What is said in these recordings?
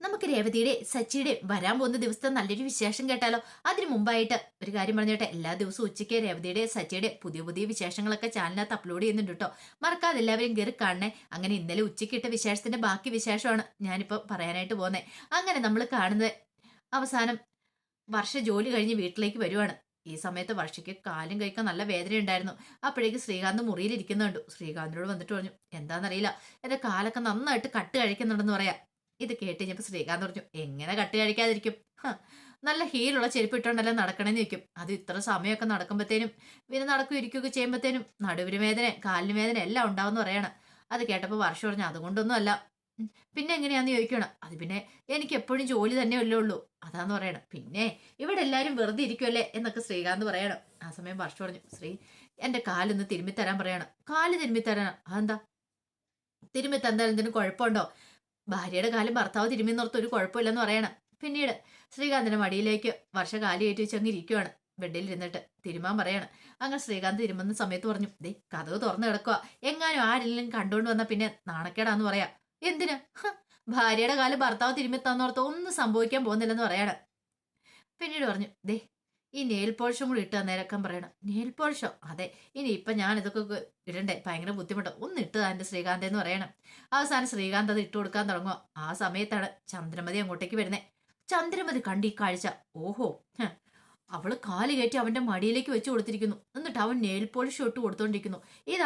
നമുക്ക് രേവതിയുടെ സച്ചിയുടെ വരാൻ പോകുന്ന ദിവസത്തെ നല്ലൊരു വിശേഷം കേട്ടാലോ? അതിന് മുമ്പായിട്ട് ഒരു കാര്യം പറഞ്ഞോട്ടെ. എല്ലാ ദിവസവും ഉച്ചയ്ക്ക് രേവതിയുടെ സച്ചിയുടെ പുതിയ പുതിയ വിശേഷങ്ങളൊക്കെ ചാനലിനകത്ത് അപ്ലോഡ് ചെയ്യുന്നുണ്ട് കേട്ടോ. മറക്കാതെ എല്ലാവരും കയറി കാണണേ. അങ്ങനെ ഇന്നലെ ഉച്ചയ്ക്ക് ഇട്ട വിശേഷത്തിന്റെ ബാക്കി വിശേഷമാണ് ഞാനിപ്പോൾ പറയാനായിട്ട് പോകുന്നത് അങ്ങനെ നമ്മൾ കാണുന്നത് അവസാനം വർഷ ജോലി കഴിഞ്ഞ് വീട്ടിലേക്ക് വരുവാണ്. ഈ സമയത്ത് വർഷയ്ക്ക് കാലും കഴിക്കാൻ നല്ല വേദന ഉണ്ടായിരുന്നു അപ്പോഴേക്ക് ശ്രീകാന്ത് മുറിയിലിരിക്കുന്നുണ്ട്. ശ്രീകാന്തിനോട് വന്നിട്ട് പറഞ്ഞു എന്താണെന്നറിയില്ല എന്റെ കാലൊക്കെ നന്നായിട്ട് കട്ട് കഴിക്കുന്നുണ്ടെന്ന് പറയാം. ഇത് കേട്ട് കഴിഞ്ഞപ്പോൾ ശ്രീകാന്ത് പറഞ്ഞു എങ്ങനെ കട്ട് കഴിക്കാതിരിക്കും? നല്ല ഹീലുള്ള ചെരുപ്പ് ഇട്ടുണ്ടല്ലോ നടക്കണമെന്ന് ചോദിക്കും. അത് ഇത്ര സമയമൊക്കെ നടക്കുമ്പോഴത്തേനും പിന്നെ നടക്കും ഇരിക്കുകയൊക്കെ ചെയ്യുമ്പോഴത്തേനും നടുവിന് വേദന കാലിന് വേദന എല്ലാം ഉണ്ടാവുമെന്ന് പറയണം. അത് കേട്ടപ്പോൾ വർഷം പറഞ്ഞു അതുകൊണ്ടൊന്നും അല്ല പിന്നെ എങ്ങനെയാന്ന് ചോദിക്കണം? അത് പിന്നെ എനിക്ക് എപ്പോഴും ജോലി തന്നെ അല്ലേ ഉള്ളൂ. അതാന്ന് പറയണം. പിന്നെ ഇവിടെ എല്ലാവരും വെറുതെ ഇരിക്കുമല്ലേ എന്നൊക്കെ ശ്രീകാന്ത് പറയണം. ആ സമയം വർഷം പറഞ്ഞു ശ്രീ എന്റെ കാലൊന്ന് തിരുമ്മിത്തരാൻ പറയണം. കാൽ തിരുമ്മിത്തരാൻ അതെന്താ? തിരുമ്മി തന്നാൽ എന്തിനും കുഴപ്പമുണ്ടോ? ഭാര്യയുടെ കാലം ഭർത്താവ് തിരുമ്മി നിർത്ത ഒരു കുഴപ്പമില്ലെന്ന് പറയണം. പിന്നീട് ശ്രീകാന്തിന്റെ മടിയിലേക്ക് വർഷ കാലി വെച്ചങ്ങ് ഇരിക്കുവാണ്. ബെഡിൽ ഇരുന്നിട്ട് തിരുമാൻ പറയാണ്. അങ്ങനെ ശ്രീകാന്ത് തിരുമുന്ന സമയത്ത് പറഞ്ഞു ദേ കഥവ് തുറന്നു കിടക്കുക എങ്ങാനും ആരെങ്കിലും കണ്ടുകൊണ്ട് വന്നാൽ പിന്നെ നാണക്കേടാന്ന് പറയാ. എന്തിന്? ഭാര്യയുടെ കാലം ഭർത്താവ് തിരുമ്മി തന്നോർത്ത് ഒന്നും സംഭവിക്കാൻ പോകുന്നില്ലെന്ന് പറയാണ്. പിന്നീട് പറഞ്ഞു ദേ ഈ നെയിൽ പോളിഷും കൂടി ഇട്ട് തന്നേരക്കാൻ പറയണം. നെയിൽ പോളിഷോ അതെ. ഇനി ഇപ്പൊ ഞാൻ ഇതൊക്കെ ഇടണ്ടേ? ഭയങ്കര ബുദ്ധിമുട്ട്. ഒന്ന് ഇട്ട് തന്നെ ശ്രീകാന്ത് എന്ന് പറയണം. അവസാനം ശ്രീകാന്ത് അത് ഇട്ട് കൊടുക്കാൻ തുടങ്ങുക ആ സമയത്താണ് ചന്ദ്രമതി അങ്ങോട്ടേക്ക് വരുന്നത് ചന്ദ്രമതി കണ്ടി കാഴ്ച. ഓഹോ. അവൾ കാൽ കയറ്റി അവന്റെ മടിയിലേക്ക് വെച്ച് കൊടുത്തിരിക്കുന്നു. എന്നിട്ട് അവൻ നെയിൽ പോളിഷ് ഇട്ട് കൊടുത്തോണ്ടിരിക്കുന്നു.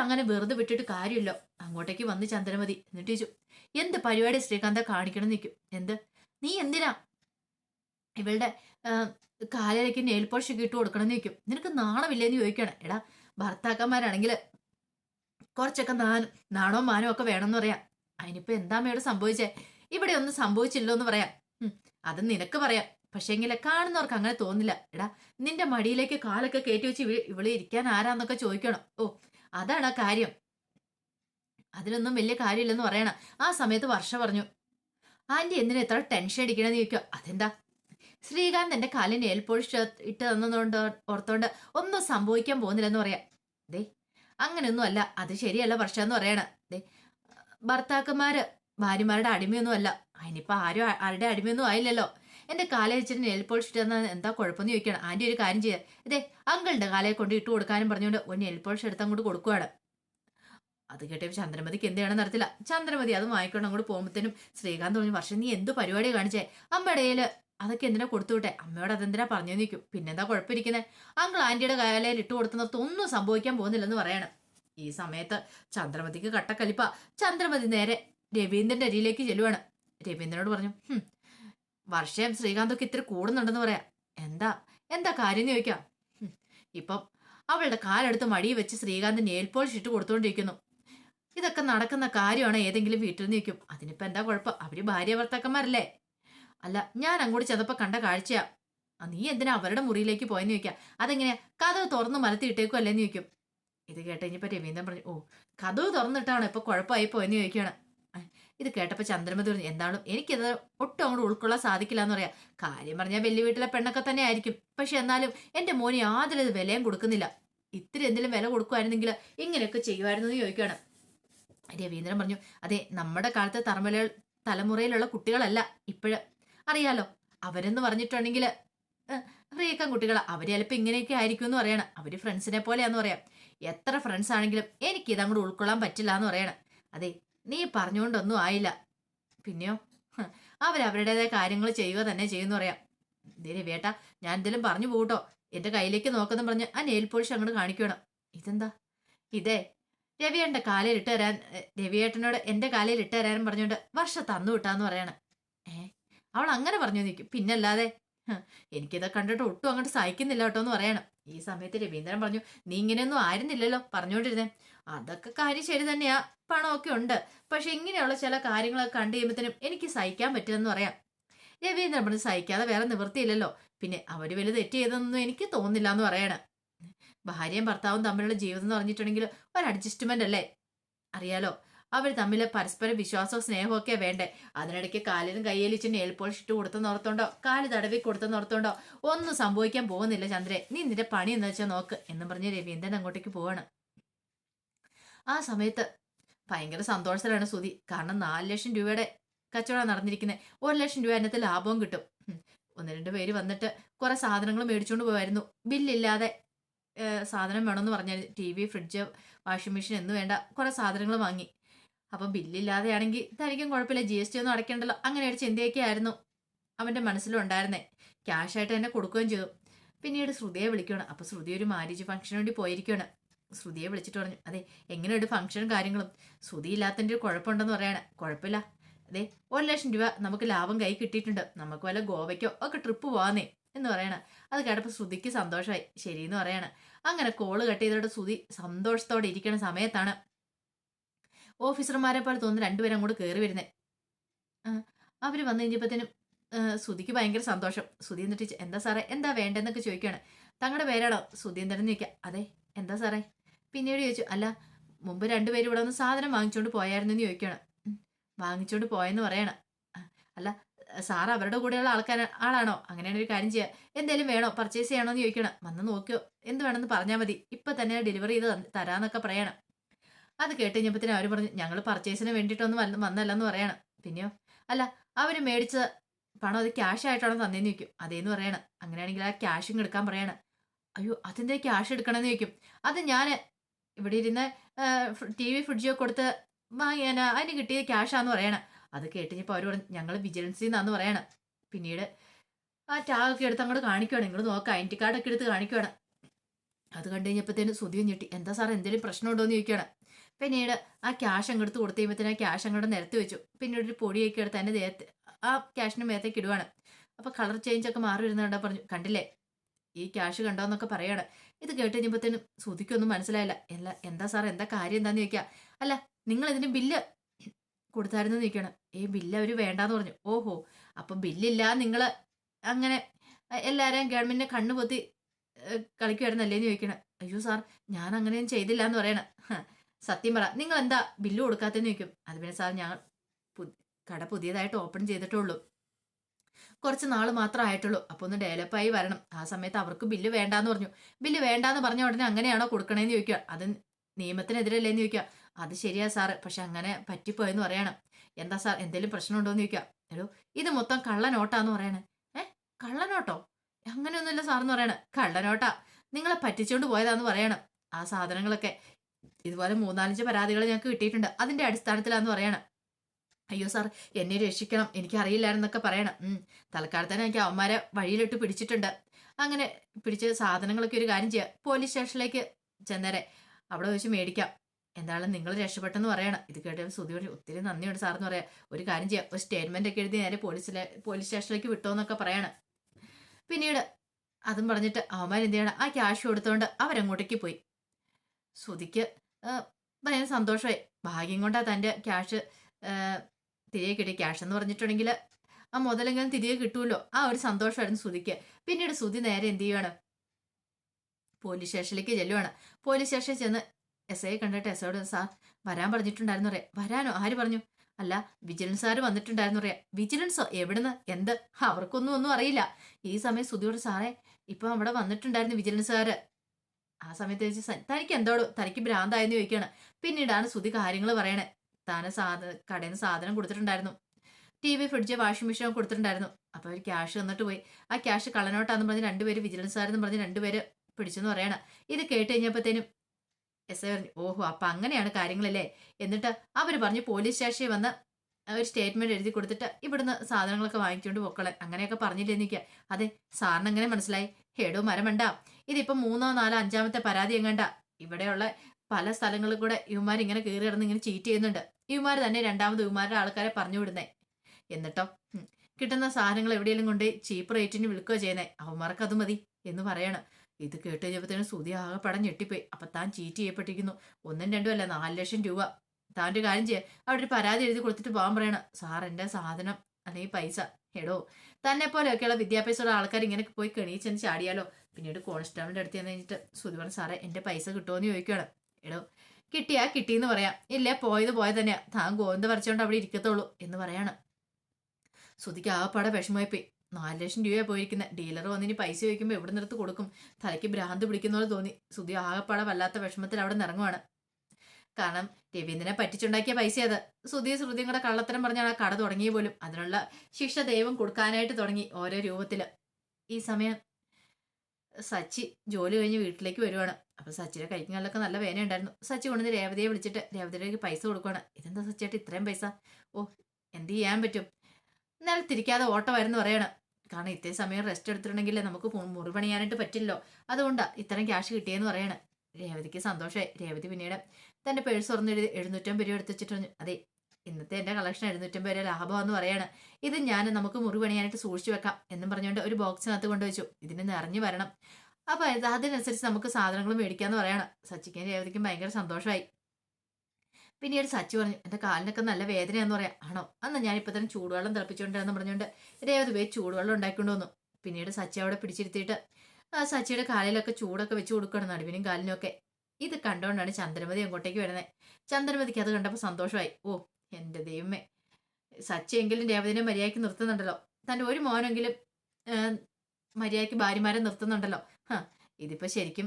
അങ്ങനെ വെറുതെ വിട്ടിട്ട് കാര്യമില്ല. അങ്ങോട്ടേക്ക് വന്ന് ചന്ദ്രമതി. എന്നിട്ട് ചോദിച്ചു എന്ത് പരിപാടി ശ്രീകാന്ത കാണിക്കണം നിൽക്കും എന്ത്? നീ എന്തിനാ ഇവളുടെ കാലിലേക്ക് നെയിൽ പോളിഷ് ഒക്കെ ഇട്ട് കൊടുക്കണം ചോദിക്കും. നിനക്ക് നാണമില്ലേന്ന് ചോദിക്കണം. എടാ ഭർത്താക്കന്മാരാണെങ്കിൽ കുറച്ചൊക്കെ നാനും നാണവും മാനവും ഒക്കെ വേണമെന്ന് പറയാം. അതിനിപ്പോ എന്താ അമ്മയോട് സംഭവിച്ചേ? ഇവിടെ ഒന്നും സംഭവിച്ചില്ലോ എന്ന് പറയാം അത് നിനക്ക് പറയാം. പക്ഷേങ്കിൽ കാണുന്നവർക്ക് അങ്ങനെ തോന്നില്ല. എടാ നിന്റെ മടിയിലേക്ക് കാലൊക്കെ കയറ്റി വെച്ച് ഇവിടെ ഇരിക്കാൻ ആരാന്നൊക്കെ ചോദിക്കണം. ഓ അതാണ് ആ കാര്യം. അതിലൊന്നും വലിയ കാര്യമില്ലെന്ന് പറയണം. ആ സമയത്ത് വർഷ പറഞ്ഞു ആന്റി എന്തിനാ എത്ര ടെൻഷൻ അടിക്കണമെന്ന് ചോദിക്കുക? അതെന്താ? ശ്രീകാന്ത് എന്റെ കാലിന് പോളിഷ് ഇട്ട് തന്നതുകൊണ്ട് ഓർത്തോണ്ട് ഒന്നും സംഭവിക്കാൻ പോകുന്നില്ലെന്ന് പറയാം. ദേ അങ്ങനെയൊന്നും അല്ല അത് ശരിയല്ല വർഷ എന്ന് പറയണ. ദേ ഭർത്താക്കന്മാര് ഭാര്യമാരുടെ അടിമയൊന്നും അല്ല അതിനിപ്പോ ആരും ആരുടെ അടിമയൊന്നും ആയില്ലല്ലോ. എന്റെ കാല വെച്ചിട്ട് നെയിൽ ഇട്ട് തന്നാൽ എന്താ കുഴപ്പമെന്ന് ചോദിക്കണം ആന്റി ഒരു കാര്യം ചെയ്യാം. ഇതേ അങ്കിളുടെ കാലയെ കൊണ്ട് ഇട്ട് കൊടുക്കാനും പറഞ്ഞുകൊണ്ട് ഒരു നെയിൽ എടുത്ത് അങ്ങോട്ട് കൊടുക്കുവാണ്. അത് കേട്ടപ്പോൾ ചന്ദ്രമതിക്ക് എന്ത് ചെയ്യണമെന്ന് നടത്തില്ല ചന്ദ്രമതി അത് വാങ്ങിക്കൊണ്ട് അങ്ങോട്ട് പോകുമ്പോഴത്തേനും ശ്രീകാന്ത് പറഞ്ഞു വർഷം നീ എന്ത് പരിപാടി കാണിച്ചേ? അമ്മയുടെ അതൊക്കെ എന്തിനാ കൊടുത്തുവിട്ടെ? അമ്മയോട് അതെന്തിനാ പറഞ്ഞു നിൽക്കും പിന്നെന്താ കുഴപ്പമിരിക്കുന്നത് അങ്കിൾ ആന്റിയുടെ കാലയിൽ ഇട്ട് കൊടുത്തുന്നിടത്ത് ഒന്നും സംഭവിക്കാൻ പോകുന്നില്ലെന്ന് പറയണം. ഈ സമയത്ത് ചന്ദ്രമതിക്ക് കട്ടക്കലിപ്പ. ചന്ദ്രമതി നേരെ രവീന്ദ്രന്റെ അരിയിലേക്ക് ചെല്ലുവാണ്. രവീന്ദ്രനോട് പറഞ്ഞു വർഷം ശ്രീകാന്തൊക്കെ ഇത്തിരി കൂടുന്നുണ്ടെന്ന് പറയാം. എന്താ? എന്താ കാര്യം എന്ന് ചോദിക്കാം. "ഹും, ഇപ്പം അവളുടെ കാലെടുത്ത് മടിയിൽ വെച്ച് ശ്രീകാന്ത് നെയിൽ പോളിഷ് ഇട്ട് കൊടുത്തുകൊണ്ടിരിക്കുന്നു ഇതൊക്കെ നടക്കുന്ന കാര്യമാണ് ഏതെങ്കിലും വീട്ടിൽ നിൽക്കും അതിനിപ്പോൾ എന്താ കുഴപ്പം? അവർ ഭാര്യ ഭർത്താക്കന്മാരല്ലേ? അല്ല ഞാൻ അങ്ങോട്ട് ചെന്നപ്പോ കണ്ട കാഴ്ചയാ. ആ, നീ എന്തിനാ അവരുടെ മുറിയിലേക്ക് പോയെന്ന് ചോദിക്കാം? അതെങ്ങനെയാ? കഥവ് തുറന്ന് മലത്തി ഇട്ടേക്കും അല്ലേന്ന് ചോദിക്കും. ഇത് കേട്ട് കഴിഞ്ഞപ്പോ രവീന്ദ്രൻ പറഞ്ഞു ഓ കഥവ് തുറന്നിട്ടാണ് ഇപ്പൊ കുഴപ്പമായി പോയെന്ന് ചോദിക്കുകയാണ് ഇത് കേട്ടപ്പോൾ ചന്ദ്രമതി പറഞ്ഞു എന്താണ്? എനിക്കത് ഒട്ടും അങ്ങോട്ട് ഉൾക്കൊള്ളാൻ സാധിക്കില്ല എന്ന് പറയാം. കാര്യം പറഞ്ഞാൽ വലിയ വീട്ടിലെ പെണ്ണൊക്കെ തന്നെ ആയിരിക്കും. പക്ഷെ എന്നാലും എന്റെ മോന് യാതൊരു വിലയും കൊടുക്കുന്നില്ല. ഇത്തിരി എന്തെങ്കിലും വില കൊടുക്കുമായിരുന്നെങ്കിൽ ഇങ്ങനെയൊക്കെ ചെയ്യുമായിരുന്നു എന്ന് ചോദിക്കുകയാണ് രവീന്ദ്രൻ പറഞ്ഞു അതെ നമ്മുടെ കാലത്തെ തറമലകൾ തലമുറയിലുള്ള കുട്ടികളല്ല. ഇപ്പോഴ് അറിയാലോ. അവരെന്ന് പറഞ്ഞിട്ടുണ്ടെങ്കിൽ ഫ്രീക്കൻ കുട്ടികൾ അവർ ചിലപ്പോൾ ഇങ്ങനെയൊക്കെ ആയിരിക്കും എന്ന് പറയണം. അവർ ഫ്രണ്ട്സിനെ പോലെയാന്ന് പറയാം. എത്ര ഫ്രണ്ട്സ് ആണെങ്കിലും എനിക്ക് ഇതങ്ങോട്ട് ഉൾക്കൊള്ളാൻ പറ്റില്ല എന്ന് പറയണം. അതെ നീ പറഞ്ഞുകൊണ്ടൊന്നും ആയില്ല. പിന്നെയോ? അവരവരുടേതായ കാര്യങ്ങൾ ചെയ്യുക തന്നെ ചെയ്യുമെന്ന് പറയാം. ദേ വേട്ട ഞാൻ എന്തെങ്കിലും പറഞ്ഞു പോകട്ടോ. എന്റെ കയ്യിലേക്ക് നോക്കുന്ന പറഞ്ഞ് ആ നെയിൽ പോളിഷ് അങ്ങോട്ട് കാണിക്കണം ഇതെന്താ? ഇതേ രവിയേട്ടന്റെ കാലയിൽ ഇട്ട് തരാൻ രവിയേട്ടനോട് എന്റെ കാലയിൽ ഇട്ട് തരാനും പറഞ്ഞുകൊണ്ട് വർഷ തന്നു വിട്ടാന്ന് പറയണം. ഏ അവൾ അങ്ങനെ പറഞ്ഞു നിൽക്കും. പിന്നല്ലാതെ അല്ലാതെ എനിക്കിത് കണ്ടിട്ട് ഒട്ടും അങ്ങോട്ട് സഹിക്കുന്നില്ല കേട്ടോ എന്ന് പറയണം. ഈ സമയത്ത് രവീന്ദ്രൻ പറഞ്ഞു നീ ഇങ്ങനെയൊന്നും ആയിരുന്നില്ലല്ലോ പറഞ്ഞുകൊണ്ടിരുന്നേ. അതൊക്കെ കാര്യം ശരി തന്നെയാ. പണമൊക്കെ ഉണ്ട്. പക്ഷെ ഇങ്ങനെയുള്ള ചില കാര്യങ്ങളൊക്കെ കണ്ടു കഴിയുമ്പോഴത്തേനും എനിക്ക് സഹിക്കാൻ പറ്റില്ലെന്ന് പറയാം. രവീന്ദ്രൻ പറഞ്ഞു സഹിക്കാതെ വേറെ നിവൃത്തിയില്ലല്ലോ. പിന്നെ അവർ വലിയ തെറ്റ് ചെയ്തതൊന്നും എനിക്ക് തോന്നില്ല എന്ന് പറയണം. ഭാര്യയും ഭർത്താവും തമ്മിലുള്ള ജീവിതം എന്ന് പറഞ്ഞിട്ടുണ്ടെങ്കിൽ ഒരു അഡ്ജസ്റ്റ്മെന്റ് അല്ലേ? അറിയാലോ? അവർ തമ്മിൽ പരസ്പര വിശ്വാസവും സ്നേഹവും ഒക്കെ വേണ്ടേ? അതിനിടയ്ക്ക് കാലിനും കയ്യേലിച്ച് നെയിൽ പോളിഷ് ഇട്ട് കാൽ തടവി കൊടുത്തെന്ന് ഓർത്തോണ്ടോ ഒന്നും സംഭവിക്കാൻ പോകുന്നില്ല ചന്ദ്രേ. നീ നിന്റെ പണി എന്ന് വെച്ചാൽ നോക്ക് എന്ന് പറഞ്ഞ് രവീന്ദ്രൻ അങ്ങോട്ടേക്ക് പോവാണ്. ആ സമയത്ത് ഭയങ്കര സന്തോഷത്തിലാണ് സുതി കാരണം നാല് ലക്ഷം രൂപയുടെ കച്ചവടം നടന്നിരിക്കുന്നത് ഒരു ലക്ഷം രൂപ അതിനകത്ത് ലാഭവും കിട്ടും. ഒന്ന് രണ്ട് പേര് വന്നിട്ട് കുറെ സാധനങ്ങൾ മേടിച്ചുകൊണ്ട് പോയായിരുന്നു ബില്ലില്ലാതെ സാധനം വേണമെന്ന് പറഞ്ഞാൽ T V fridge washing machine എന്ന് വേണ്ട കുറെ സാധനങ്ങൾ വാങ്ങി. അപ്പം ബില്ലില്ലാതെയാണെങ്കിൽ തനിക്കും കുഴപ്പമില്ല. ജി എസ് ടി ഒന്നും അടയ്ക്കണ്ടല്ലോ. അങ്ങനെ ഒരു ചിന്തയൊക്കെ ആയിരുന്നു അവന്റെ മനസ്സിലുണ്ടായിരുന്നേ. ക്യാഷായിട്ട് തന്നെ കൊടുക്കുകയും ചെയ്തു. പിന്നീട് ശ്രുതിയെ വിളിക്കുകയാണ്. അപ്പൊ ശ്രുതി ഒരു മാരേജ് ഫംഗ്ഷന് വേണ്ടി പോയിരിക്കുകയാണ്. ശ്രുതിയെ വിളിച്ചിട്ട് പറഞ്ഞു അതെ എങ്ങനെയുണ്ട് ഫംഗ്ഷനും കാര്യങ്ങളും? ശ്രുതി ഇല്ലാത്തതിന്റെ ഒരു കുഴപ്പമുണ്ടെന്ന് പറയാണ്. കുഴപ്പമില്ല. അതെ ഒരു ലക്ഷം രൂപ നമുക്ക് ലാഭം കൈ കിട്ടിയിട്ടുണ്ട്. നമുക്ക് വല്ല ഗോവയ്ക്കോ ഒക്കെ ട്രിപ്പ് പോവാന്നേ എന്ന് പറയണ. അത് കേട്ടപ്പോൾ ശ്രുതിക്ക് സന്തോഷമായി. ശരിയെന്ന് പറയാണ്. അങ്ങനെ കോൾ കട്ട് ചെയ്തിട്ട് ശ്രുതി സന്തോഷത്തോടെ ഇരിക്കുന്ന സമയത്താണ് ഓഫീസർമാരെ പോലെ തോന്നുന്നു രണ്ടുപേരും അങ്ങോട്ട് കയറി വരുന്നത് അവർ വന്നു കഴിഞ്ഞപ്പോഴത്തേനും സുധിക്ക് ഭയങ്കര സന്തോഷം. സുധി എന്നിട്ട് എന്താ സാറേ? എന്താ വേണ്ടെന്നൊക്കെ ചോദിക്കുകയാണ് തങ്ങളുടെ പേരാണോ? സുധീന്ദ്രൻ എന്ന് ചോദിക്കുക അതെ എന്താ സാറേ? പിന്നീട് ചോദിച്ചു അല്ല മുമ്പ് രണ്ടുപേരും ഇവിടെ വന്ന് സാധനം വാങ്ങിച്ചുകൊണ്ട് പോയായിരുന്നു എന്ന് ചോദിക്കുകയാണ് വാങ്ങിച്ചുകൊണ്ട് പോയെന്ന് പറയണം. അല്ല സാർ അവരുടെ കൂടെയുള്ള ആൾക്കാർ ആളാണോ? അങ്ങനെയാണ് ഒരു കാര്യം ചെയ്യുക എന്തേലും വേണോ? പർച്ചേസ് ചെയ്യണോ എന്ന് ചോദിക്കണം വന്ന് നോക്കിയോ എന്ത് വേണമെന്ന് പറഞ്ഞാൽ മതി. ഇപ്പം തന്നെ ഡെലിവറി ചെയ്ത് തരാമെന്നൊക്കെ പറയണം. അത് കേട്ട് അവർ പറഞ്ഞു ഞങ്ങൾ പർച്ചേസിന് വേണ്ടിയിട്ടൊന്നും വന്നല്ല വന്നല്ലെന്ന് പറയണം. പിന്നെയോ അല്ല അവർ മേടിച്ച പണം അത് ക്യാഷ് ആയിട്ടാണോ തന്നേന്ന് ചോദിക്കും. അതേന്ന് പറയണം. അങ്ങനെയാണെങ്കിൽ ആ ക്യാഷും എടുക്കാൻ പറയണം. അയ്യോ അതിന്റെ ക്യാഷ് എടുക്കണമെന്ന് ചോദിക്കും. അത് ഞാൻ ഇവിടെ ഇരുന്ന് ടി വി ഫ്രിഡ്ജോ കൊടുത്ത് വാങ്ങിയാൽ അതിന് കിട്ടിയ ക്യാഷാന്ന് പറയണം. അത് കേട്ടിഞ്ഞപ്പോൾ അവർ പറഞ്ഞു ഞങ്ങൾ വിജിലൻസിൽ നിന്നാന്ന് പറയണം. പിന്നീട് ആ ടാഗൊക്കെ എടുത്ത് അങ്ങോട്ട് കാണിക്കുകയാണ് നിങ്ങൾ നോക്കാം ഡി കാർഡൊക്കെ എടുത്ത് കാണിക്കുകയാണ് അത് കണ്ടു സുതിയും ഞെട്ടി. എന്താ സാർ എന്തെങ്കിലും പ്രശ്നമുണ്ടോ എന്ന് ചോദിക്കുകയാണ് പിന്നീട് ആ ക്യാഷ് അങ്ങെടുത്ത് കൊടുത്തു ആ ക്യാഷ് അങ്ങോട്ട് നിരത്തി വെച്ചു. പിന്നീട് ഒരു പൊടിയൊക്കെ എടുത്ത് അതിന്റെ ദേഹത്ത് ആ ക്യാഷിന് മേത്തേക്ക് ഇടുവാണ്. അപ്പോൾ കളർ ചേഞ്ച് ഒക്കെ മാറി വരുന്നുണ്ടോ പറഞ്ഞു കണ്ടില്ലേ? ഈ ക്യാഷ് കണ്ടോ എന്നൊക്കെ പറയാണ്. ഇത് കേട്ട് കഴിഞ്ഞപ്പോഴത്തേനും സുതിക്കൊന്നും മനസ്സിലായില്ല. എല്ലാ എന്താ സാർ എന്താ കാര്യം എന്താന്ന് ചോദിക്കുക അല്ല നിങ്ങൾ ഇതിന് ബില്ല് കൊടുത്തായിരുന്നു ചോദിക്കണം. ഈ ബില്ല് അവർ വേണ്ടാന്ന് പറഞ്ഞു. ഓഹോ അപ്പം ബില്ലില്ല നിങ്ങൾ അങ്ങനെ എല്ലാവരെയും ഗവൺമെന്റിനെ കണ്ണുപൊത്തി കളിക്കുമായിരുന്നല്ലേ എന്ന് ചോദിക്കണം. അയ്യോ സാർ ഞാൻ അങ്ങനെയും ചെയ്തില്ല എന്ന് പറയണം സത്യം പറ നിങ്ങൾ എന്താ ബില്ല് കൊടുക്കാത്തെന്ന് ചോദിക്കും. അത് പിന്നെ സാർ ഞങ്ങൾ കട പുതിയതായിട്ട് ഓപ്പൺ ചെയ്തിട്ടുള്ളൂ കുറച്ച് നാൾ മാത്രമേ ആയിട്ടുള്ളൂ. അപ്പോൾ ഒന്ന് ഡെവലപ്പായി വരണം. ആ സമയത്ത് അവർക്ക് ബില്ല് വേണ്ടാന്ന് പറഞ്ഞു. ബില്ല് വേണ്ടാന്ന് പറഞ്ഞ ഉടനെ അങ്ങനെയാണോ കൊടുക്കണേന്ന് ചോദിക്കുക. അത് നിയമത്തിനെതിരല്ലേ എന്ന് ചോദിക്കുക. അത് ശരിയാ സാറ് പക്ഷെ അങ്ങനെ പറ്റിപ്പോയെന്ന് പറയണം. എന്താ സാർ എന്തെങ്കിലും പ്രശ്നമുണ്ടോ എന്ന് ചോദിക്കുക. ഹലോ ഇത് മൊത്തം കള്ളനോട്ടാന്ന് പറയണേ. ഏഹ് കള്ളനോട്ടോ? അങ്ങനെയൊന്നുമില്ല സാറെന്ന് പറയണ. കള്ളനോട്ടാ. നിങ്ങളെ പറ്റിച്ചുകൊണ്ട് പോയതാന്ന് പറയണം. ആ സാധനങ്ങളൊക്കെ ഇതുപോലെ മൂന്നാലഞ്ച് പരാതികൾ ഞങ്ങൾക്ക് കിട്ടിയിട്ടുണ്ട്. അതിന്റെ അടിസ്ഥാനത്തിലാന്ന് പറയണം. അയ്യോ സാർ എന്നെ രക്ഷിക്കണം. എനിക്കറിയില്ലായിരുന്നൊക്കെ പറയണം. ഉം. തന്നെ എനിക്ക് അവന്മാരെ വഴിയിലിട്ട് പിടിച്ചിട്ടുണ്ട്. അങ്ങനെ പിടിച്ച സാധനങ്ങളൊക്കെ ഒരു കാര്യം ചെയ്യാം. പോലീസ് സ്റ്റേഷനിലേക്ക് ചെന്നേരെ. അവിടെ വെച്ച് മേടിക്കാം. എന്തായാലും നിങ്ങൾ രക്ഷപ്പെട്ടെന്ന് പറയണം. ഇത് കേട്ടപ്പോൾ സുധിയോട് ഒത്തിരി നന്ദിയുണ്ട് സാറെന്ന് പറയാം. ഒരു കാര്യം ചെയ്യാം. ഒരു സ്റ്റേറ്റ്മെന്റ് ഒക്കെ എഴുതി നേരെ പോലീസിലെ പോലീസ് സ്റ്റേഷനിലേക്ക് വിട്ടോന്നൊക്കെ പറയണം. പിന്നീട് അതും പറഞ്ഞിട്ട് അവന്മാർ എന്ത് ചെയ്യണം? ആ ക്യാഷ് കൊടുത്തോണ്ട് അവരങ്ങോട്ടേക്ക് പോയി. ശ്രുതിക്ക് ഭയങ്കര സന്തോഷമായി. ഭാഗ്യം കൊണ്ടാ തന്റെ ക്യാഷ് തിരികെ കിട്ടി ക്യാഷ് എന്ന് പറഞ്ഞിട്ടുണ്ടെങ്കിൽ ആ മുതലെങ്കിലും തിരികെ കിട്ടുമല്ലോ? ആ ഒരു സന്തോഷമായിരുന്നു ശ്രുതിക്ക്. പിന്നീട് ശ്രുതി നേരെ എന്ത് ചെയ്യുവാണ്? പോലീസ് സ്റ്റേഷനിലേക്ക് ചെല്ലുവാണ്. പോലീസ് സ്റ്റേഷനിൽ ചെന്ന് എസ് ഐ കണ്ടിട്ട് എസ് ഐയോട് സാർ വരാൻ പറഞ്ഞിട്ടുണ്ടായിരുന്നു പറയാം. വരാനോ? ആര് പറഞ്ഞു? അല്ല വിജിലൻസ് ആര് വന്നിട്ടുണ്ടായിരുന്നു പറയാം വിജിലൻസോ? എവിടുന്ന്? എന്ത്? അവർക്കൊന്നും ഒന്നും അറിയില്ല. ഈ സമയം സുധിയോട് സാറേ ഇപ്പൊ അവിടെ വന്നിട്ടുണ്ടായിരുന്നു വിജിലൻസുകാര് ആ സമയത്ത് വെച്ച് "സ- തനിക്ക് എന്തോട്? തനിക്ക് ഭ്രാന്തായെന്ന് ചോദിക്കുകയാണ് പിന്നീടാണ് സുധി കാര്യങ്ങൾ പറയണേ. താന് സാധ കടയിൽ നിന്ന് സാധനം കൊടുത്തിട്ടുണ്ടായിരുന്നു. T V fridge washing machine കൊടുത്തിട്ടുണ്ടായിരുന്നു. അപ്പൊ അവർ ക്യാഷ് തന്നിട്ട് പോയി. ആ ക്യാഷ് കള്ളനോട്ടാന്ന് പറഞ്ഞ് രണ്ടുപേര് വിജിലൻസുകാരെന്ന് പറഞ്ഞ് രണ്ടുപേര് പിടിച്ചെന്ന് പറയണം. ഇത് കേട്ട് കഴിഞ്ഞപ്പോഴത്തേനും എസ് ഐ പറഞ്ഞു ഓഹോ അപ്പൊ അങ്ങനെയാണ് കാര്യങ്ങളല്ലേ? എന്നിട്ട് അവർ പറഞ്ഞു പോലീസ് സ്റ്റേഷനിൽ വന്ന് ഒരു സ്റ്റേറ്റ്മെന്റ് എഴുതി കൊടുത്തിട്ട് ഇവിടുന്ന് സാധനങ്ങളൊക്കെ വാങ്ങിച്ചുകൊണ്ട് പൊക്കളെ. അങ്ങനെയൊക്കെ പറഞ്ഞില്ലേ എനിക്ക് അതെ സാറിന് എങ്ങനെ മനസ്സിലായി? ഹേടോ മരമണ്ട. ഇതിപ്പോ മൂന്നോ നാലോ അഞ്ചാമത്തെ പരാതി എങ്ങണ്ട? ഇവിടെയുള്ള പല സ്ഥലങ്ങളിൽ കൂടെ ഇവന്മാർ ഇങ്ങനെ കയറി കിടന്ന് ഇങ്ങനെ ചീറ്റ് ചെയ്യുന്നുണ്ട്. ഇവന്മാർ തന്നെ രണ്ടാമത് ഇവന്മാരുടെ ആൾക്കാരെ പറഞ്ഞു വിടുന്നേ. എന്നിട്ടോ? കിട്ടുന്ന സാധനങ്ങൾ എവിടെയെങ്കിലും കൊണ്ട് ചീപ്പ് റേറ്റിന് വിൽക്കുകയോ ചെയ്യുന്നേ? അവന്മാർക്ക് അത് മതി എന്ന് പറയണം. ഇത് കേട്ട് കഴിഞ്ഞപ്പോഴത്തേനും സുതി ആകെ പടം ഞെട്ടിപ്പോയി. അപ്പൊ താൻ ചീറ്റ് ചെയ്യപ്പെട്ടിരിക്കുന്നു. ഒന്നും രണ്ടും അല്ല നാല് ലക്ഷം രൂപ. താൻ ഒരു കാര്യം ചെയ്യ. അവിടെ ഒരു പരാതി എഴുതി കൊടുത്തിട്ട് പോകാൻ പറയണം. സാർ എന്റെ സാധനം അല്ലെങ്കിൽ പൈസ. എടോ തന്നെ പോലെയൊക്കെയുള്ള വിദ്യാഭ്യാസമുള്ള ആൾക്കാർ ഇങ്ങനെ പോയി കെണീച്ചെന്ന് ചാടിയാലോ? പിന്നീട് കോൺസ്റ്റബിളിന്റെ അടുത്ത് ചെന്ന് കഴിഞ്ഞിട്ട് പറഞ്ഞു സാറേ എന്റെ പൈസ കിട്ടുമോ എന്ന് ചോദിക്കുകയാണ് എടോ കിട്ടിയാ കിട്ടിയെന്ന് പറയാം. ഇല്ലേ പോയത് പോയത് തന്നെയാ. താൻ ഗോവിന്ദ പറിച്ചുകൊണ്ട് അവിടെ ഇരിക്കത്തുള്ളൂ എന്ന് പറയാണ്. സുതിക്ക് ആകെപ്പാടെ വിഷമമായി പോയി. നാല് ലക്ഷം രൂപയാണ് പോയിരിക്കുന്നത് ഡീലർ വന്നിനി പൈസ ചോദിക്കുമ്പോൾ എവിടെ നിന്നെടുത്ത് കൊടുക്കും? തലയ്ക്ക് ഭ്രാന്ത് പിടിക്കുന്ന പോലെ തോന്നി. സുതി ആകപ്പാടെ വല്ലാത്ത വിഷമത്തിൽ അവിടെ ഇറങ്ങുവാണ് കാരണം രവീന്ദ്രനെ പറ്റിച്ചുണ്ടാക്കിയ പൈസ അത്. ശ്രുതി ശ്രുതിയും കൂടെ കള്ളത്തരം പറഞ്ഞാണ് ആ കട തുടങ്ങിയ പോലും. അതിനുള്ള ശിക്ഷ ദൈവം കൊടുക്കാനായിട്ട് തുടങ്ങി ഓരോ രൂപത്തിൽ. ഈ സമയം സച്ചി ജോലി കഴിഞ്ഞ് വീട്ടിലേക്ക് വരുവാണ്. അപ്പൊ സച്ചിയുടെ കഴിക്കുന്നതിലൊക്കെ നല്ല വേന ഉണ്ടായിരുന്നു സച്ചി കൊണ്ടുവന്ന് രേവതിയെ വിളിച്ചിട്ട് രേവതിയിലേക്ക് പൈസ കൊടുക്കുവാണ്. ഇതെന്താ സച്ചിയായിട്ട് ഇത്രയും പൈസ? ഓ എന്ത് ചെയ്യാൻ പറ്റും? എന്നാൽ തിരിക്കാതെ ഓട്ടമായിരുന്നു പറയണം. കാരണം ഇത്തേ സമയം റെസ്റ്റ് എടുത്തിട്ടുണ്ടെങ്കിലേ നമുക്ക് മുറി പണിയാനായിട്ട് പറ്റില്ലല്ലോ അതുകൊണ്ടാ ഇത്രയും ക്യാഷ് കിട്ടിയെന്ന് പറയണ. രേവതിക്ക് സന്തോഷമായി രേവതി പിന്നീട് തന്റെ പേഴ്സ് തുറന്ന് എഴുതി എഴുന്നൂറ്റമ്പത് രൂപ എടുത്ത് വെച്ചിട്ടുണ്ട് അതെ ഇന്നത്തെ എന്റെ കളക്ഷൻ എഴുന്നൂറ്റമ്പത് രൂപ ലാഭമെന്ന് പറയാണ്. ഇത് ഞാൻ നമുക്ക് മുറി പണിയാനായിട്ട് സൂക്ഷിച്ചു വെക്കാം എന്നും പറഞ്ഞുകൊണ്ട് ഒരു ബോക്സിനകത്ത് കൊണ്ടുവച്ചു. ഇതിന് നിറഞ്ഞു വരണം. അപ്പോൾ അതിനനുസരിച്ച് നമുക്ക് സാധനങ്ങൾ മേടിക്കാന്ന് പറയണം. സച്ചിക്കും രേവതിക്കും ഭയങ്കര സന്തോഷമായി പിന്നീട് സച്ചി പറഞ്ഞു എന്റെ കാലിനൊക്കെ നല്ല വേദനയാന്ന് പറയാം. ആണോ? അന്ന് ഞാനിപ്പോൾ തന്നെ ചൂടുവെള്ളം തിളപ്പിച്ചോണ്ടെന്ന് പറഞ്ഞുകൊണ്ട് രേവതി പോയി ചൂടുവെള്ളം ഉണ്ടാക്കിക്കൊണ്ട് വന്നു. പിന്നീട് സച്ചി അവിടെ പിടിച്ചിരുത്തിയിട്ട് സച്ചിയുടെ കാലിലൊക്കെ ചൂടൊക്കെ വെച്ച് കൊടുക്കണം നടുവിനും കാലിനും ഒക്കെ ഇത് കണ്ടുകൊണ്ടാണ് ചന്ദ്രമതി അങ്ങോട്ടേക്ക് വരുന്നത് ചന്ദ്രമതിക്ക് അത് കണ്ടപ്പോൾ സന്തോഷമായി. ഓ എന്റെ ദൈവമേ. സച്ചിയെങ്കിലും രേവതിനെ മര്യാദയ്ക്ക് നിർത്തുന്നുണ്ടല്ലോ. തന്റെ ഒരു മോനെങ്കിലും മര്യാദയ്ക്ക് ഭാര്യമാരെ നിർത്തുന്നുണ്ടല്ലോ. ഹാ ഇതിപ്പോൾ ശരിക്കും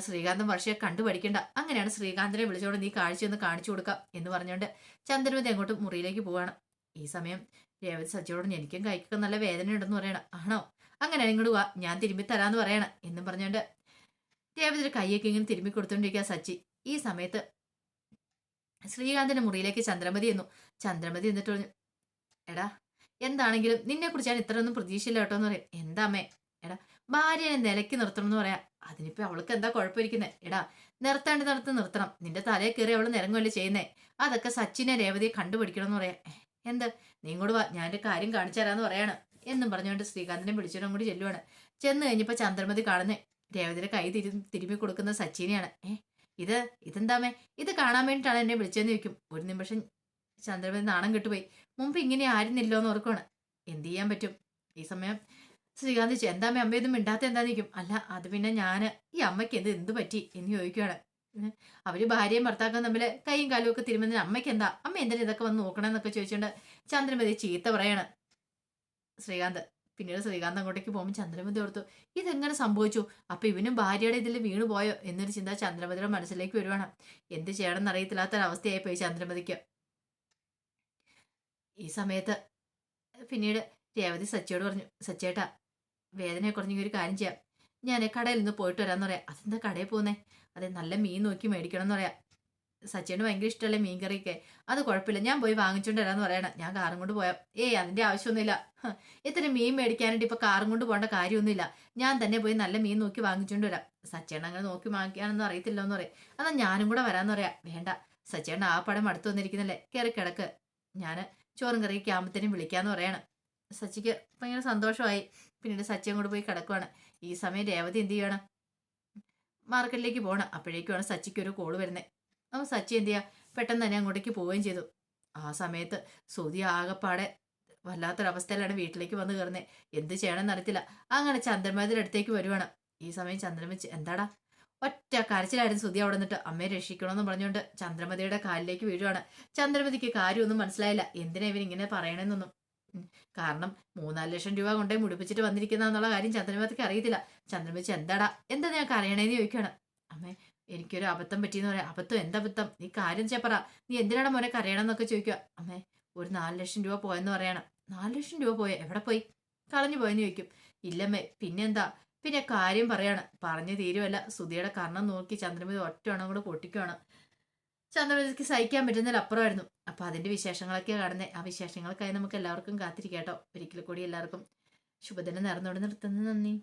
ശ്രീകാന്തം വർഷയെ കണ്ടു പഠിക്കണ്ട. അങ്ങനെയാണ് ശ്രീകാന്തിനെ വിളിച്ചോണ്ട് നീ കാഴ്ച ഒന്ന് കാണിച്ചു കൊടുക്കാം എന്ന് പറഞ്ഞുകൊണ്ട് ചന്ദ്രമതി അങ്ങോട്ട് മുറിയിലേക്ക് പോവാണ്. ഈ സമയം രേവതി സച്ചിയോട് എനിക്കും കൈക്കൊക്കെ നല്ല വേദന ഉണ്ടെന്ന് പറയണം. ആണോ? അങ്ങനെ ഇങ്ങോട്ട് വാ ഞാൻ തിരുമ്പി തരാന്ന് പറയണം എന്നും പറഞ്ഞുകൊണ്ട് രേവതിയുടെ കൈയൊക്കെ ഇങ്ങനെ തിരുമ്പി കൊടുത്തോണ്ടിരിക്കുക സച്ചി. ഈ സമയത്ത് ശ്രീകാന്തിന്റെ മുറിയിലേക്ക് ചന്ദ്രമതി എന്നു. ചന്ദ്രമതി എന്നിട്ട് പറഞ്ഞു എടാ എന്താണെങ്കിലും നിന്നെ കുറിച്ച് ഞാൻ ഇത്രയൊന്നും പ്രതീക്ഷയില്ല കേട്ടോ എന്ന് പറയും. എന്താ അമ്മേ? എടാ ഭാര്യനെ നിലയ്ക്ക് നിർത്തണം എന്ന് പറയാം. അതിനിപ്പോ അവൾക്ക് എന്താ കുഴപ്പമിരിക്കുന്നത് എടാ നിർത്താണ്ട് നിർത്ത് നിർത്തണം. നിന്റെ തലയെ കയറി അവൾ നിരങ്ങുമല്ലേ ചെയ്യുന്നേ? അതൊക്കെ സച്ചിനെ രേവതിയെ കണ്ടുപിടിക്കണം എന്ന് പറയാം എന്ത്? നീ ഇങ്ങോട്ട് വാ. ഞാൻ ഒരു കാര്യം കാണിച്ചു തരാന്ന് പറയാണ്. എന്നും പറഞ്ഞുകൊണ്ട് ശ്രീകാന്തിനെ വിളിച്ചോണ്ടും കൂടി ചെല്ലുവാണ്. ചെന്ന് കഴിഞ്ഞപ്പോ ചന്ദ്രമതി കാണുന്നേ. രേവതിയുടെ കൈ തിരി തിരുമ്മി കൊടുക്കുന്ന സച്ചിനെയാണ്. ഏ ഇത് ഇതെന്താമേ? ഇത് കാണാൻ വേണ്ടിയിട്ടാണ് എന്നെ വിളിച്ചതെന്ന് ചോദിക്കും. ഒരു നിമിഷം ചന്ദ്രമതി നാണം കെട്ടുപോയി. മുമ്പ് ഇങ്ങനെ ആയിരുന്നില്ലോ എന്ന് ഓർക്കുവാണ്. എന്ത് ചെയ്യാൻ പറ്റും? ഈ സമയം ശ്രീകാന്ത് ചോദിച്ചു എന്താമ്മേ അമ്മ ഇതൊന്നും മിണ്ടാത്ത എന്താ നിൽക്കും അല്ല അത് പിന്നെ ഞാൻ ഈ അമ്മയ്ക്ക് എന്ത് എന്ത് പറ്റി? എന്ന് ചോദിക്കുകയാണ്. അവർ ഭാര്യയും ഭർത്താക്കളും തമ്മിൽ കൈയും കാലും ഒക്കെ തിരുമുന്നതിന് അമ്മയ്ക്ക് എന്താ? അമ്മ എന്തിനാ ഇതൊക്കെ വന്ന് നോക്കണം എന്നൊക്കെ ചോദിച്ചുകൊണ്ട് ചന്ദ്രമതി ചീത്ത പറയാണ്. ശ്രീകാന്ത് പിന്നീട് ശ്രീകാന്ത് അങ്ങോട്ടേക്ക് പോകുമ്പോൾ ചന്ദ്രമതി ഓർത്തു ഇതെങ്ങനെ സംഭവിച്ചു? അപ്പൊ ഇവനും ഭാര്യയുടെ ഇതിൽ വീണു പോയോ? എന്നൊരു ചിന്ത ചന്ദ്രമതിയുടെ മനസ്സിലേക്ക് വരുവാണ്. എന്ത് ചെയ്യണമെന്ന് അറിയത്തില്ലാത്തൊരവസ്ഥയായി പോയി ചന്ദ്രമതിക്ക്. ഈ സമയത്ത് പിന്നീട് രേവതി സച്ചിയോട് പറഞ്ഞു സച്ചേട്ടാ വേദനയെ കുറഞ്ഞെങ്കിൽ ഒരു കാര്യം ചെയ്യാം. ഞാൻ കടയിൽ നിന്ന് പോയിട്ട് വരാമെന്ന് പറയാം. അതെന്താ കടയിൽ പോകുന്നേ? അതെ നല്ല മീൻ നോക്കി മേടിക്കണം എന്ന് പറയാം. സച്ചിന് ഭയങ്കര ഇഷ്ടമല്ലേ മീൻ കറിയൊക്കെ? അത് കുഴപ്പമില്ല. ഞാൻ പോയി വാങ്ങിച്ചുകൊണ്ട് വരാമെന്ന് പറയണം. ഞാൻ കാറും കൊണ്ട് പോയാൽ ഏയ് അതിന്റെ ആവശ്യമൊന്നുമില്ല. ഇത്ര മീൻ മേടിക്കാനായിട്ട് ഇപ്പോൾ കാറും കൊണ്ട് പോകേണ്ട കാര്യമൊന്നുമില്ല. ഞാൻ തന്നെ പോയി നല്ല മീൻ നോക്കി വാങ്ങിച്ചുകൊണ്ട് വരാം. സച്ചേണ അങ്ങനെ നോക്കി വാങ്ങിക്കാനൊന്നും അറിയത്തില്ല എന്ന് പറയും. അതാ ഞാനും കൂടെ വരാമെന്ന് പറയാം. വേണ്ട. സച്ചേണ ആ പടം അടുത്ത് വന്നിരിക്കുന്നല്ലേ? കയറി കിടക്ക്. ഞാൻ ചോറും കറിയൊക്കെ ആകുമ്പോഴത്തേനും വിളിക്കാമെന്ന് പറയണം. സച്ചിക്ക് ഭയങ്കര സന്തോഷമായി. പിന്നീട് സച്ചി അങ്ങോട്ട് പോയി കിടക്കുവാണ്. ഈ സമയം രേവതി എന്ത് ചെയ്യണം? മാർക്കറ്റിലേക്ക് പോകണം അപ്പോഴേക്കുമാണ് സച്ചിക്ക് ഒരു കോൾ വരുന്നത് അപ്പം സച്ചി എന്ത് ചെയ്യുക പെട്ടെന്ന് തന്നെ അങ്ങോട്ടേക്ക് പോവുകയും ചെയ്തു. ആ സമയത്ത് സുതി ആകപ്പാടെ വല്ലാത്തൊരവസ്ഥയിലാണ് വീട്ടിലേക്ക് വന്ന് കയറുന്നത് എന്ത് ചെയ്യണമെന്ന് അറിയത്തില്ല. അങ്ങനെ ചന്ദ്രമതിയുടെ അടുത്തേക്ക് വരുവാണ്. ഈ സമയം ചന്ദ്രമതി എന്താടാ? ഒറ്റ കരച്ചിലായിരുന്നു സുതി അവിടെ നിന്നിട്ട്. അമ്മയെ രക്ഷിക്കണമെന്ന് പറഞ്ഞുകൊണ്ട് ചന്ദ്രമതിയുടെ കാലിലേക്ക് വീഴുവാണ്. ചന്ദ്രമതിക്ക് കാര്യമൊന്നും മനസ്സിലായില്ല. എന്തിനാ ഇവൻ ഇങ്ങനെ പറയണമെന്നൊന്നും. കാരണം മൂന്നാൽ ലക്ഷം രൂപ കൊണ്ടേ മുടിപ്പിച്ചിട്ട് വന്നിരിക്കുന്ന എന്നുള്ള കാര്യം ചന്ദ്രമതിക്ക് അറിയത്തില്ല. ചന്ദ്രമേച്ചി എന്താടാ? എന്താ ഞാൻ അറിയണേന്ന് ചോദിക്കണം അമ്മേ എനിക്കൊരു അബദ്ധം പറ്റിയെന്ന് പറയാം. അബദ്ധം എന്തബദ്ധം? നീ കാര്യം ചെപ്പറ നീ എന്തിനാണ് മോനെ കരയണം എന്നൊക്കെ ചോദിക്കുക അമ്മേ ഒരു നാല് ലക്ഷം രൂപ പോയെന്ന് പറയണം. നാല് ലക്ഷം രൂപ പോയോ? എവിടെ പോയി? കളഞ്ഞു പോയെന്ന് ചോദിക്കും. ഇല്ലമ്മേ പിന്നെന്താ? പിന്നെ കാര്യം പറയാണ്. പറഞ്ഞു തീരുമല്ല സുധിയുടെ കർണം നോക്കി ചന്ദ്രമതി ഒറ്റയാണോ കൂടെ പൊട്ടിക്കുവാണ്. ചന്ദ്രമതിക്ക് സഹിക്കാൻ പറ്റുന്നതിലപ്പുറമായിരുന്നു. അപ്പൊ അതിന്റെ വിശേഷങ്ങളൊക്കെ കാണുന്നത് ആ വിശേഷങ്ങൾക്കായി നമുക്ക് എല്ലാവർക്കും കാത്തിരിക്കാം കേട്ടോ ഒരിക്കൽ കൂടി എല്ലാവർക്കും ശുഭദിനം നേർന്നോട് നിർത്തുന്നു. നന്ദി.